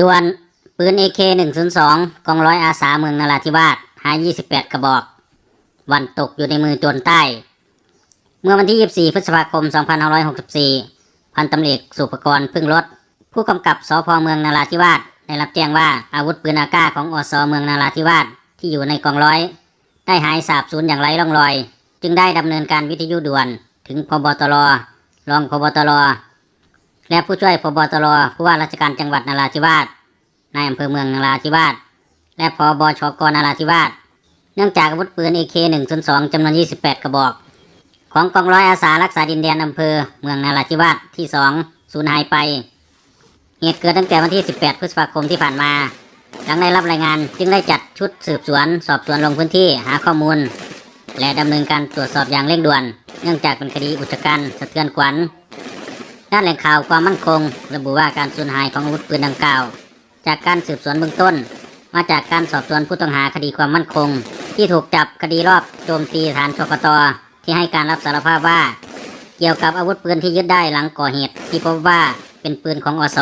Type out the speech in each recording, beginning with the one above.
ด่วนปืน AK 102กองร้อยอาสาเมืองนราธิวาสหา 28 กระบอก วันตกอยู่ในมือโจรใต้ เมื่อวันที่ 24 พฤษภาคม 2564 พันตำรวจเอกสุภกรพึ่งรถ ผู้กำกับสพเมืองนราธิวาสได้รับแจ้งว่าอาวุธปืนอากาของอสเมืองนราธิวาสที่อยู่ในกองร้อย ได้หายสาบสูญอย่างไร้ร่องรอย จึงได้ดำเนินการวิทยุด่วน ถึงพบตรรองพบตร และผู้ช่วยพบตรผู้ว่าราชการจังหวัดนราธิวาสนายอำเภอเมืองนราธิวาสและพบชกนราธิวาสเนื่องจากอาวุธปืน AK-102 จำนวน 28 กระบอก ของกองร้อยอาสารักษาดินแดนอำเภอเมืองนราธิวาสที่ 2 สูญหายไป เหตุเกิดตั้งแต่วันที่ 18 พฤษภาคมที่ผ่านมาหลังได้รับรายงานจึงได้จัดชุดสืบสวน สอบสวนลงพื้นที่หาข้อมูล และดำเนินการตรวจสอบอย่างเร่งด่วน เนื่องจากเป็นคดีอุกชะกันสะเทือนขวัญ ด้านแหล่งข่าวความมั่นคง ระบุว่าการสูญหายของอาวุธปืนดังกล่าว จากการสืบสวนเบื้องต้น มาจากการสอบสวนผู้ต้องหาคดีความมั่นคง ที่ถูกจับคดีรอบโจมตีฐานชกตที่ให้การรับสารภาพว่า เกี่ยวกับอาวุธปืนที่ยึดได้หลังก่อเหตุ ที่พบว่าเป็นปืนของอส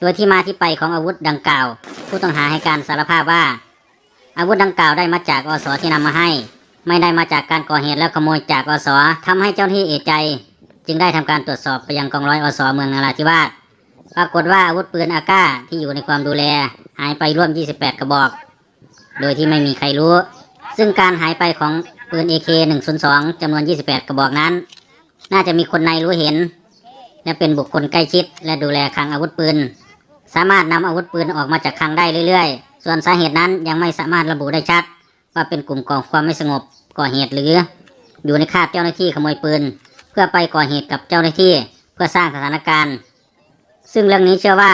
โดยที่มาที่ไปของอาวุธดังกล่าว ผู้ต้องหาให้การสารภาพว่า อาวุธดังกล่าวได้มาจากอสที่นำมาให้ ไม่ได้มาจากการก่อเหตุแล้วขโมยจากอสทำให้เจ้าหน้าที่เอใจ จึงได้ทำการตรวจสอบไปยังกองร้อยอสอเมืองนราธิวาสปรากฏว่าอาวุธปืนอาก้าที่อยู่ในความดูแล หายไปร่วม 28 กระบอก โดยที่ไม่มีใครรู้ ซึ่งการหายไปของปืน AK 102 จำนวน 28 กระบอกนั้น น่าจะมีคนในรู้เห็น และเป็นบุคคลใกล้ชิด และดูแลคลังอาวุธปืน สามารถนำอาวุธปืนออกมาจากคลังได้เรื่อยๆ ส่วนสาเหตุนั้นยังไม่สามารถระบุได้ชัด ว่าเป็นกลุ่มก่อความไม่สงบก่อเหตุหรือ อยู่ในคาบเจ้าหน้าที่ขโมยปืน เพื่อไปก่อเหตุกับเจ้าหน้าที่เพื่อสร้างสถานการณ์ ซึ่งเรื่องนี้เชื่อว่า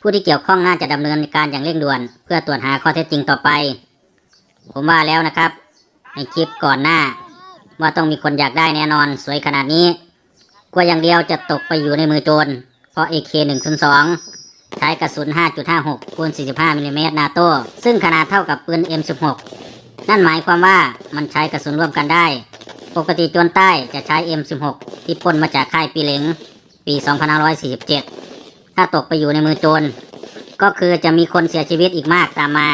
ผู้ที่เกี่ยวข้องน่าจะดำเนินการอย่างเร่งด่วน เพื่อตรวจหาข้อเท็จจริงต่อไป ผมว่าแล้วนะครับ ในคลิปก่อนหน้า ว่าต้องมีคนอยากได้แน่นอนสวยขนาดนี้กลัวอย่างเดียวจะตกไปอยู่ในมือโจรเพราะ AK102 ใช้กระสุน 5.56คูณ45มิลลิเมตรนาโต้ซึ่งขนาดเท่ากับปืน M16 นั่นหมายความว่ามันใช้กระสุนร่วมกันได้ ปกติโจรใต้จะใช้ M16 ที่ปล้นมาจากค่ายปีเหลงปี 2547 ถ้าตกไปอยู่ในมือโจรก็คือจะมีคนเสียชีวิตอีกมากตามมา